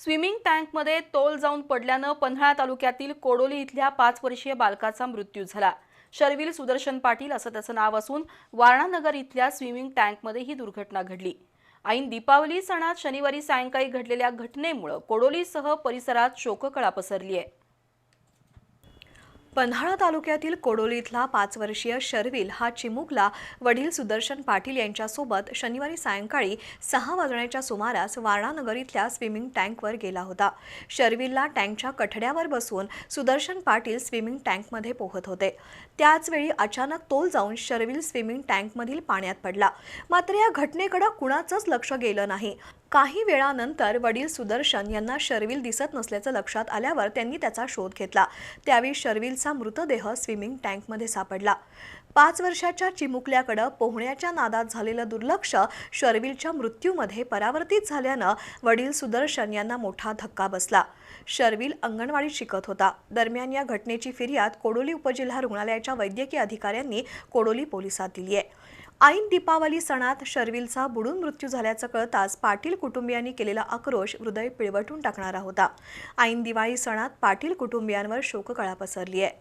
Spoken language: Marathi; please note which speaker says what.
Speaker 1: स्विमिंग टँकमध्ये तोल जाऊन पडल्यानं पन्हाळा तालुक्यातील कोडोली इथल्या पाच वर्षीय बालकाचा मृत्यू झाला. शर्विल सुदर्शन पाटील असं त्याचं नाव असून वारणानगर इथल्या स्विमिंग टँकमध्ये ही दुर्घटना घडली. ऐन दीपावली सणात शनिवारी सायंकाळी घडलेल्या घटनेमुळे कोडोलीसह परिसरात शोककळा पसरली आहे
Speaker 2: पन्हाळा तालुक्यातील कोडोली इथला पाच वर्षीय शर्विल हा चिमुकला वडील सुदर्शन पाटील यांच्यासोबत शनिवारी सायंकाळी सहा वाजण्याच्या सुमारास वारणानगर इथल्या स्विमिंग टँकवर गेला होता. शर्विलला टँकच्या कठड्यावर बसून सुदर्शन पाटील स्विमिंग टँकमध्ये पोहत होते. त्याचवेळी अचानक तोल जाऊन शर्विल स्विमिंग टँकमधील पाण्यात पडला. मात्र या घटनेकडे कुणाचंच लक्ष गेलं नाही. काही वेळानंतर वडील सुदर्शन यांना शर्विल दिसत नसल्याचं लक्षात आल्यावर त्यांनी त्याचा शोध घेतला. त्यावेळी शर्विलचा मृतदेह स्विमिंग टँकमध्ये सापडला. पाच वर्षाच्या चिमुकल्याकडं पोहण्याच्या नादात झालेलं दुर्लक्ष शर्विलच्या मृत्यूमध्ये परावर्तित झाल्यानं वडील सुदर्शन यांना मोठा धक्का बसला. शर्विल अंगणवाडीत शिकत होता. दरम्यान या घटनेची फिर्याद कोडोली उपजिल्हा रुग्णालयाच्या वैद्यकीय अधिकाऱ्यांनी कोडोली पोलिसात दिली आहे. ऐन दीपावली सणात शर्विलचा बुडून मृत्यू झाल्याचं कळताच पाटील कुटुंबियांनी केलेला आक्रोश हृदय पिळवटून टाकणारा होता. ऐन दिवाळी सणात पाटील कुटुंबियांवर शोककळा पसरली आहे